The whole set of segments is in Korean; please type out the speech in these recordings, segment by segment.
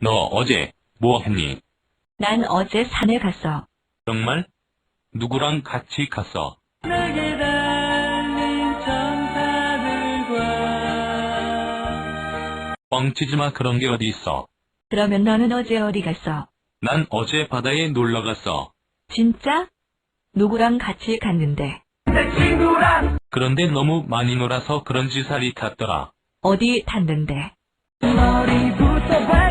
너 어제 뭐 했니? 난 어제 산에 갔어. 정말? 누구랑 같이 갔어? 내게 달린 천사들과 뻥치지 마 그런 게 어디 있어. 그러면 너는 어제 어디 갔어? 난 어제 바다에 놀러 갔어. 진짜? 누구랑 같이 갔는데? 내 친구란 그런데 너무 많이 놀아서 그런지 살이 탔더라. 어디 탔는데? 머리부터 발끝까지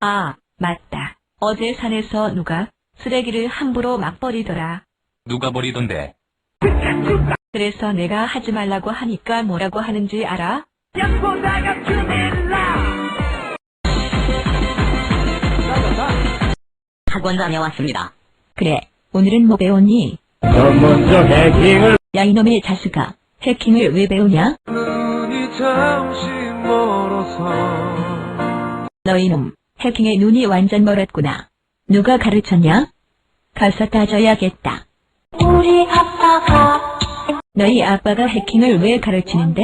아, 맞다. 어제 산에서 누가 쓰레기를 함부로 막 버리더라. 누가 버리던데? 그래서 내가 하지 말라고 하니까 뭐라고 하는지 알아? 학원 다녀왔습니다. 그래, 오늘은 뭐 배웠니? 너 먼저 해킹을 야 이놈의 자식아, 해킹을 왜 배우냐? 눈이 잠시 멀어서 너 이놈, 해킹에 눈이 완전 멀었구나. 누가 가르쳤냐? 가서 따져야겠다. 우리 아빠가 너희 아빠가 해킹을 왜 가르치는데?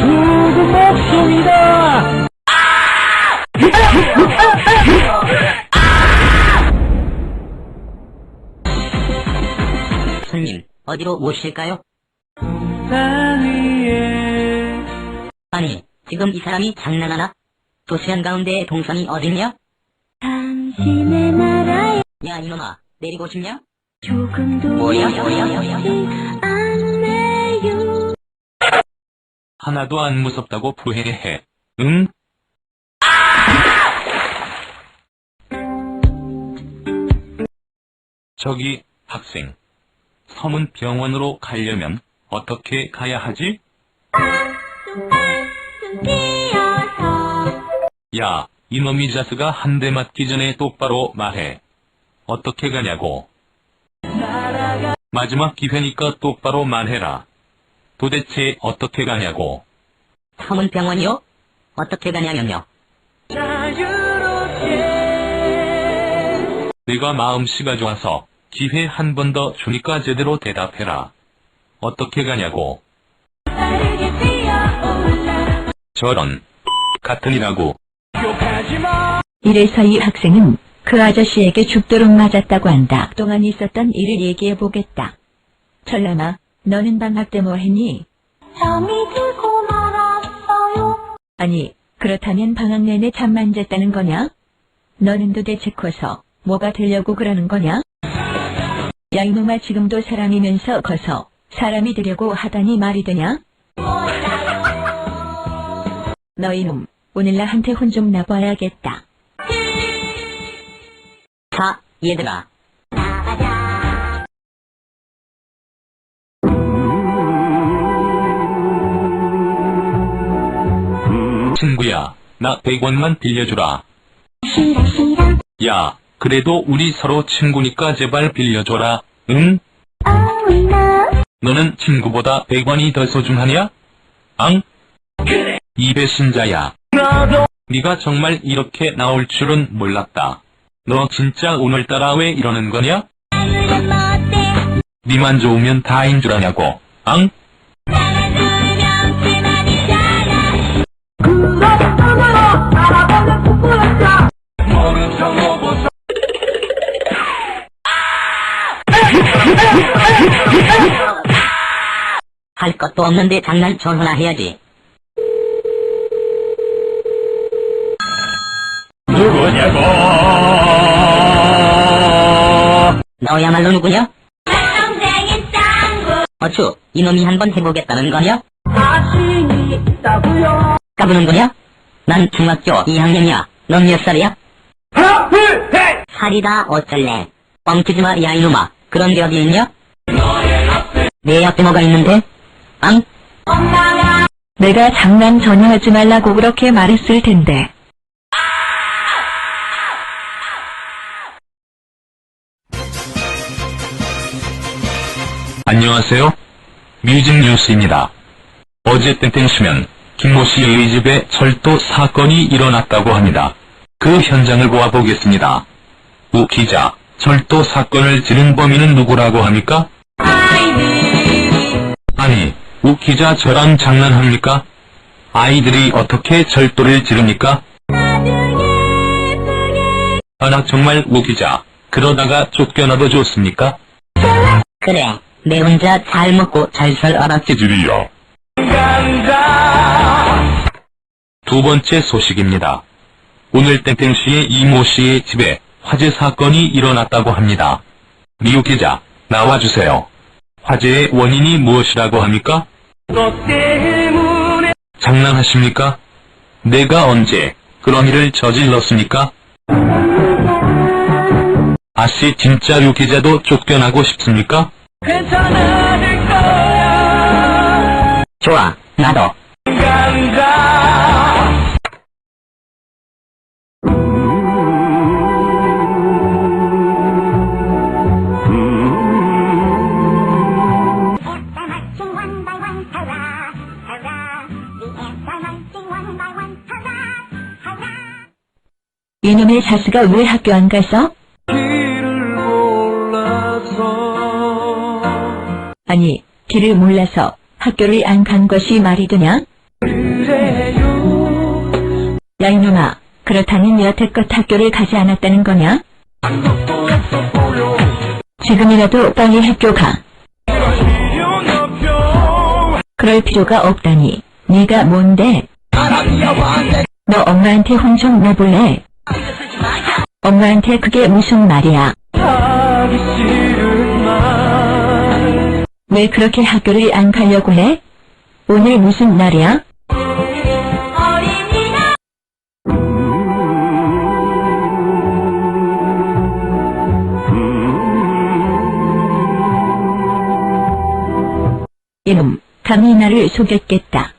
죽은 목숨이다 손님, 어디로 오실까요? 아니, 지금 이 사람이 장난하나? 도시 한 가운데 동선이 어딨냐? 당신의 나라에 야, 이놈아, 내리고 싶냐? 조금도 뭐야, 뭐야, 뭐야, 않네요 하나도 안 무섭다고 부해해. 응? 저기, 학생. 섬은 병원으로 가려면 어떻게 가야 하지? 야, 이놈이 자스가 한 대 맞기 전에 똑바로 말해. 어떻게 가냐고. 마지막 기회니까 똑바로 말해라. 도대체 어떻게 가냐고. 섬은 병원이요? 어떻게 가냐면요. 자유롭게 내가 마음씨가 좋아서 기회 한 번 더 주니까 제대로 대답해라. 어떻게 가냐고. 저런. 같으니라고. 욕하지마 이래서 이 학생은 그 아저씨에게 죽도록 맞았다고 한다. 동안 있었던 일을 얘기해 보겠다. 철남아, 너는 방학 때 뭐 했니? 잠이 들고 말았어요 아니, 그렇다면 방학 내내 잠만 잤다는 거냐? 너는 도대체 커서 뭐가 되려고 그러는 거냐? 야 이놈아 지금도 사람이면서 커서 사람이 되려고 하다니 말이 되냐? 너 이놈, 오늘 나한테 혼 좀 나봐야겠다. 자, 얘들아. 친구야, 나 100원만 빌려주라. 야, 그래도 우리 서로 친구니까 제발 빌려줘라. 응? 너는 친구보다 100원이 더 소중하냐? 앙? 이 배신자야. 나도 네가 정말 이렇게 나올 줄은 몰랐다. 너 진짜 오늘따라 왜 이러는 거냐? 니만 좋으면 다인 줄 아냐고. 앙? 할 것도 없는데 장난 전화나 해야지. 누구냐고 너야말로 누구냐? 어쭈, 이놈이 한번 해보겠다는 거냐? 자신이 있다고요 까부는 거냐? 난 중학교 2학년이야. 넌 몇 살이야? 하나 둘 셋 살이다 어쩔래? 뻥치지 마, 야 이놈아. 그런 게 어디 있냐? 내 앞에 뭐가 있는데? 앙? 내가 장난 전혀 하지 말라고 그렇게 말했을 텐데. 안녕하세요. 뮤직 뉴스입니다. 어제 땡땡시면 김모 씨의 집에 철도 사건이 일어났다고 합니다. 그 현장을 보아보겠습니다. 우 기자, 철도 사건을 지른 범인은 누구라고 합니까? 아니, 우 기자 저랑 장난합니까? 아이들이 어떻게 절도를 지릅니까? 하나 정말 웃기자. 그러다가 쫓겨나도 좋습니까? 그래, 내 혼자 잘 먹고 잘. 찌질이야. 간다 두 번째 소식입니다. 오늘 땡땡씨의 이모 씨의 집에 화재 사건이 일어났다고 합니다. 미우 기자, 나와주세요. 화재의 원인이 무엇이라고 합니까? 장난하십니까? 내가 언제 그런 일을 저질렀습니까? 아씨 진짜 류 기자도 쫓겨나고 싶습니까? 괜찮아질 거야 좋아, 나도. 간다. 이놈의 사스가 왜 학교 안 가서? 아니, 길을 몰라서 학교를 안 간 것이 말이 되냐? 그래요 야 이놈아, 그렇다면 여태껏 학교를 가지 않았다는 거냐? 지금이라도 빨리 학교 가. 그럴 필요가 없다니. 네가 뭔데? 너 엄마한테 혼좀 내볼래? 엄마한테 그게 무슨 말이야? 왜 그렇게 학교를 안 가려고 해? 오늘 무슨 날이야? 이놈, 감히 나를 속였겠다.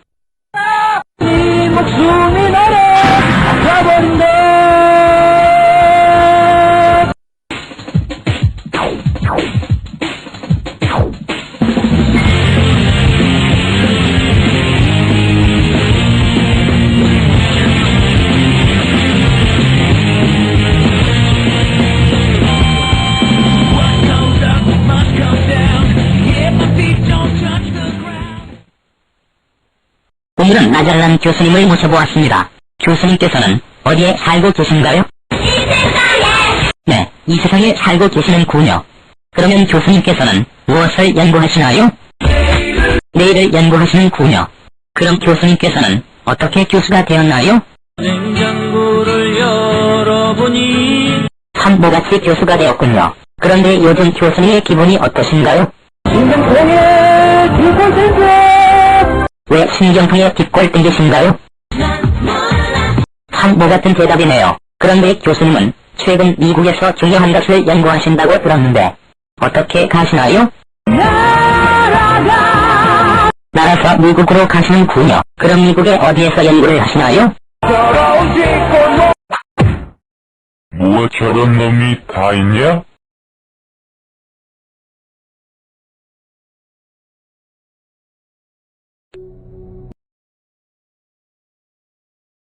오늘은 나잘난 교수님을 모셔보았습니다. 교수님께서는 어디에 살고 계신가요? 네, 이 세상에 살고 계시는군요. 그러면 교수님께서는 무엇을 연구하시나요? 내일을 연구하시는군요. 그럼 교수님께서는 어떻게 교수가 되었나요? 냉장고를 열어보니 산모같이 교수가 되었군요. 그런데 요즘 교수님의 기분이 어떠신가요? 인간통에 두고 생겨 왜 신경통에 뒷골 땡기신가요? 산모 같은 대답이네요. 그런데 교수님은 최근 미국에서 중요한 것을 연구하신다고 들었는데 어떻게 가시나요? 날아서 미국으로 가시는군요. 그럼 미국에 어디에서 연구를 하시나요? 뭐 저런 놈이 다 있냐?